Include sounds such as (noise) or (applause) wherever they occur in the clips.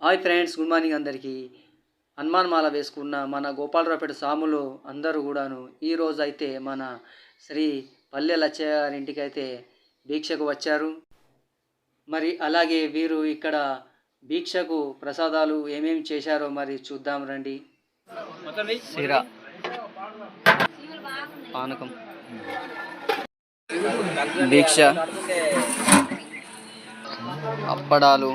Hi friends good morning అందరికీ. హనుమాన్ మాల వేసుకున్న మన గోపాలరావుపేట సాములు అందరూ కూడాను ఈ రోజు అయితే మన శ్రీ పల్లె లచ్చయ్య గారి ఇంటికి అయితే దీక్షకు వచ్చారు. మరి అలాగే వీరు ఇక్కడ దీక్షకు ప్రసాదాలు ఏమేమి చేశారో మరి చూద్దాం రండి. సిరా. పానకం. దీక్ష. అప్పడాలు.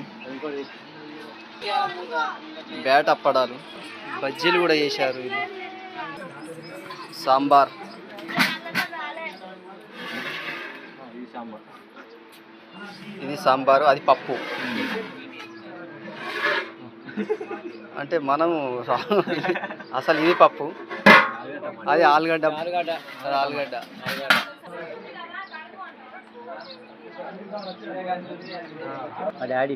బ్యాట్ అప్పడాలు బజ్జీలు కూడా చేశారు వీళ్ళు. సాంబార్. ఇది సాంబారు అది పప్పు. అంటే మనము (laughs) అసలు ఇది పప్పు. అది ఆలుగడ్డ. ఆలుగడ్డ. డాడీ.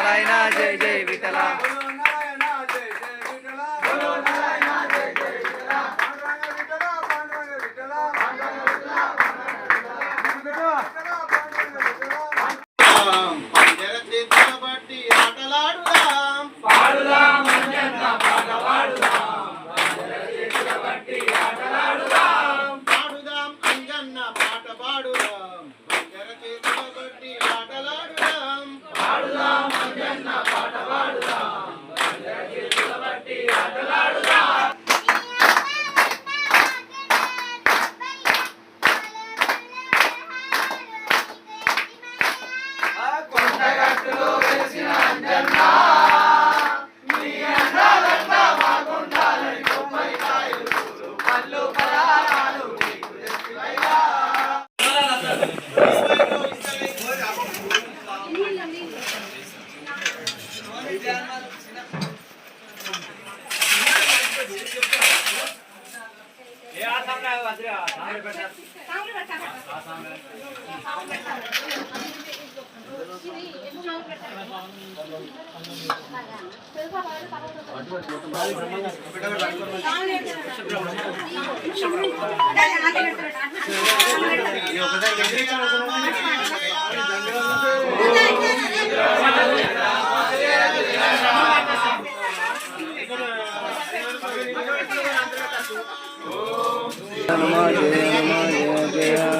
నారాయణ జయ జయ విఠలా నమ జయ నమ జయ జయ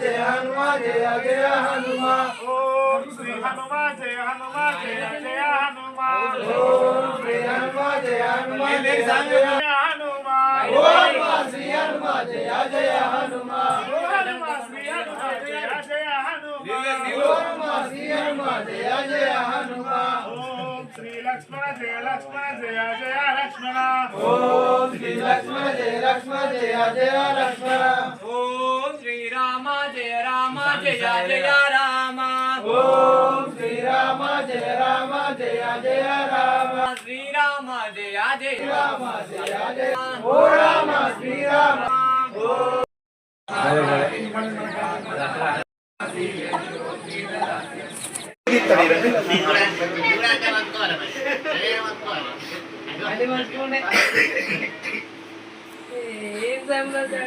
जय हनुमा जय जय हनुमा ओम श्री हनुमा जय हनुमा जय जय हनुमा ओम श्री हनुमा जय हनुमा जय जय हनुमा ओम श्री हनुमा जय जय हनुमा हनुमा श्री हनुमा जय जय हनुमा ओम श्री हनुमा जय जय हनुमा लक्ष्मण जय लक्ष्मण जय जय लक्ष्मण ओम श्री लक्ष्मण जय लक्ष्मण जय जय लक्ष्मण ओम రామ జయ జయ రామ. ఓం శ్రీరామ జయ రామ జయ జయ రామ. శ్రీరామ జయ జయ రామ. జయ జయ ఓ రామ శ్రీరామ. ఏం సంబంధం?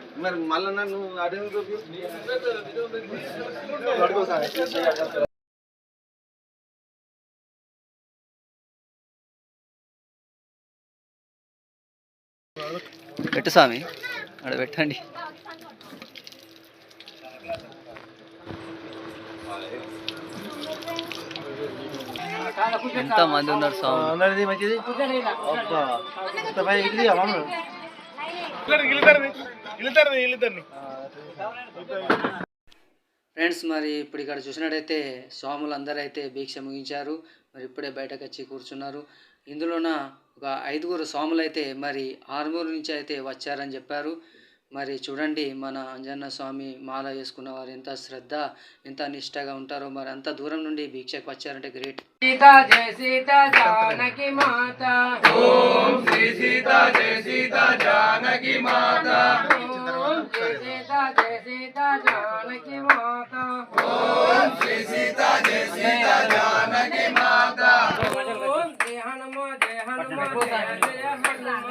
మరి మళ్ళీ నన్ను అదే పెట్టు స్వామి. అక్కడ పెట్టండి. ఎంత మంది ఉన్నారు స్వామి? మంచిది? ఫ్రెండ్స్ మరి ఇప్పుడు ఇక్కడ చూసినట్టయితే స్వాములు అందరూ అయితే భీక్ష ముగించారు. మరి ఇప్పుడే బయటకు వచ్చి కూర్చున్నారు. ఇందులోన ఒక ఐదుగురు స్వాములు అయితే మరి ఆరుమూరు నుంచి అయితే వచ్చారని చెప్పారు. మరి చూడండి మన అంజన్న స్వామి మాల వేసుకున్న వారు ఎంత శ్రద్ధ ఎంత నిష్టగా ఉంటారో మరి అంత దూరం నుండి దీక్షకు వచ్చారంటే గ్రేట్. సీత జయ సీత జానకి మాత. ఓం శ్రీ సీత జయ సీత జానకి మాత. ఓం జయ సీత జయ సీత జానకి మాత. ఓం శ్రీ సీత జయ సీత జానకి మాత. ఓం శ్రీ హనుమ జయ హనుమ జయ జయ హనుమ.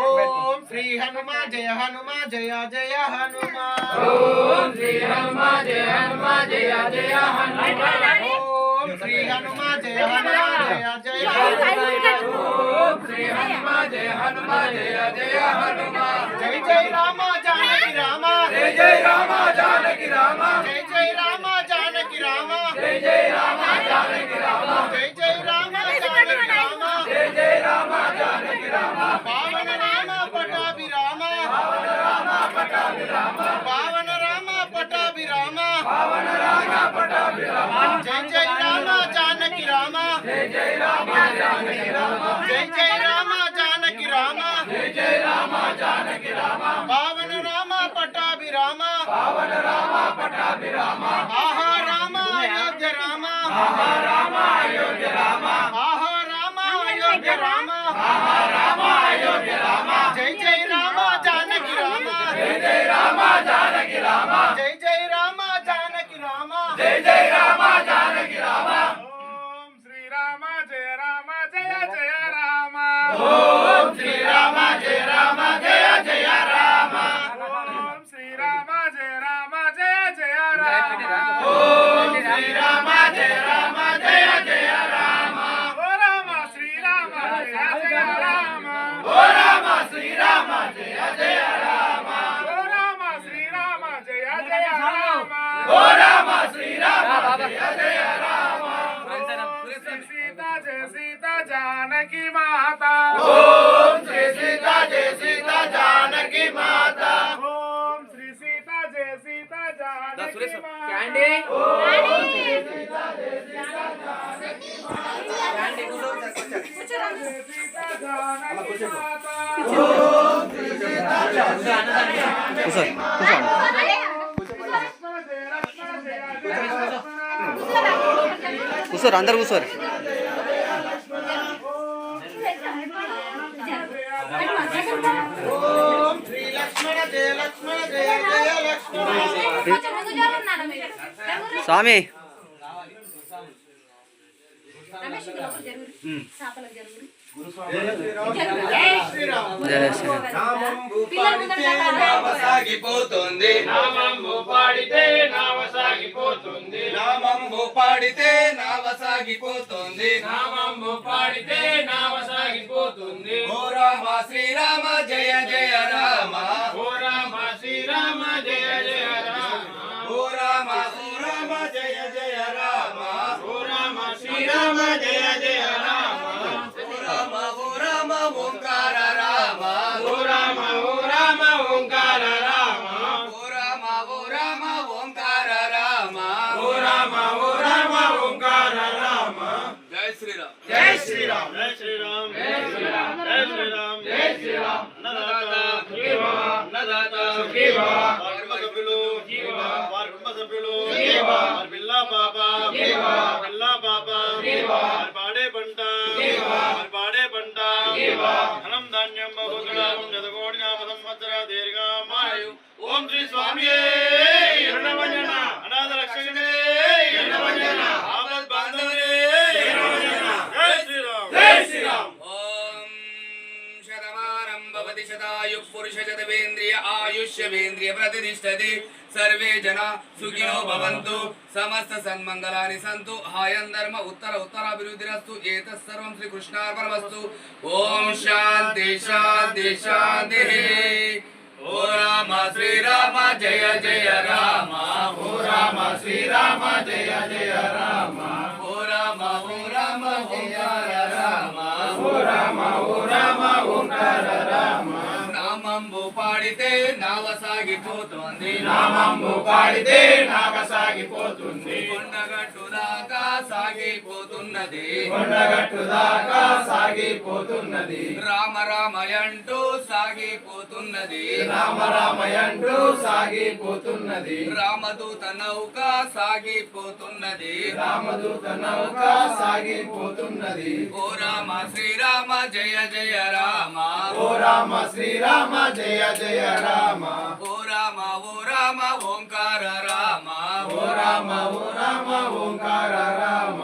ఓం శ్రీ హనుమ జయ హనుమ జయ జయ హనుమ. ఓం శ్రీ హనుమ జయ హనుమ జయ జయ హనుమ. ఓం శ్రీ హనుమ జయ హనుమ జయ జయ ఓం శ్రీ హనుమ జయ హనుమ జయ జయ హనుమ. జై జై రామ జానకి రామ. జయ జయ రామ జానకి రామ. జై జై రామ జానకి రామ. జయ జయ రామ జానకి రామ. జై జై రామ జానకి రామ జయ జయ రామ జానకి రామ పావన రామ పటాభి రామ పావన రామ పటాభి రామ పావన రామ పటాభి రామ పవన రామ పటాభి రామ జై జై రామ జానకి రామ. జయ జయ రామ జానకి రామ. జై జై రామ జానకి రామ. జయ జయ రామ జానకి రామ. పావన రామ పటాభి రామ పవన రామ పటాభి రామ ఆహా రామ అయోధ్య రామ. ఆహా రామ అయోధ్య రామ. ఆహా రామ అయోధ్య రామ. ఆహా రామ అయోధ్య రామ. జై జై రామ రామ జయ జయ మాత ఓం శ్రీ సీత జయ సీత జానకి మాత ఓం శ్రీ సీత జయ సీత జానకి మాత సీత జానకి మాత కూర్చోరు అందరు కూర్చోరు ఓం శ్రీ లక్ష్మణ జయ లక్ష్మణ జయ జయ లక్ష్మణ స్వామి జయ శ్రీరామ్ సాగిపోతుంది నామంబు పాడితే నావ సాగిపోతుంది నామంబు పాడితే నావ సాగిపోతుంది నామంబు జై శ్రీరామ్ జై శ్రీరామ్ జై శ్రీరామ్ జై శ్రీరామ్ జై శ్రీరామ్ అన్నదాత అన్నదాత వారి కుటుంబ సభ్యులు వారి కుటుంబ సభ్యులు వారి పిల్ల పాప వారి పిల్ల శతాయు ఆయుష్యవేంద్రియ ప్రతిష్టతి సర్వే జన సుఖినో భవంతు సమస్త సన్మంగళాని సంతు హాయం ధర్మ ఉత్తర ఉత్తరాభివృద్ధిరస్తు ఏతత్ సర్వం శ్రీ కృష్ణార్పణమస్తు ఓం శాంతి శాంతి శాంతి ఓ రామ శ్రీరామ జయ జయ రామ ఓ రామ శ్రీరామ జయ జయ రామ నామంబు పాడితే నావ సాగిపోతుంది కొండగట్టు దాకా సాగిపోతున్నది. కొండగట్టు దాకా సాగిపోతున్నది. రామ రామయంటూ సాగిపోతున్నది. రామ రామయంటూ సాగిపోతున్నది. రామదూత నౌక సాగిపోతున్నది. రామదూత నౌక సాగిపోతున్నది. ఓ రామ శ్రీరామ జయ జయ రామ. ఓ రామ శ్రీరామ జయ జయ రామ. ఓ ఓంకార రామ ఓ రామ ఓ రామ ఓంకార రామ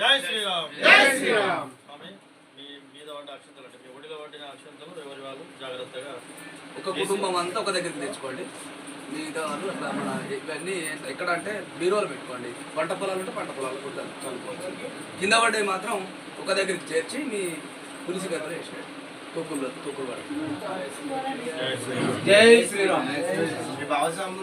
జై శ్రీరామ్ జై శ్రీరామ్ స్వామి మీ మీద పడ్డ అక్షంతలు అంటే మీ ఒడిలో పడిన అక్షంతలు ఎవరి వాళ్ళు? జాగ్రత్తగా ఒక కుటుంబం అంతా ఒక దగ్గరికి తెచ్చుకోండి. మిగతా వాళ్ళు అట్లా మన ఇవన్నీ ఎక్కడ అంటే బీరోలు పెట్టుకోండి. పంట పొలాలు ఉంటే పంట పొలాలు చదువుకోవచ్చు కింద పడ్డవి మాత్రం ఒక దగ్గరికి చేర్చి మీ పులిసి గద్దలు వేసేయండి. తూకులు తూకులు పడి జై శ్రీరామ్. జై శ్రీరామ్.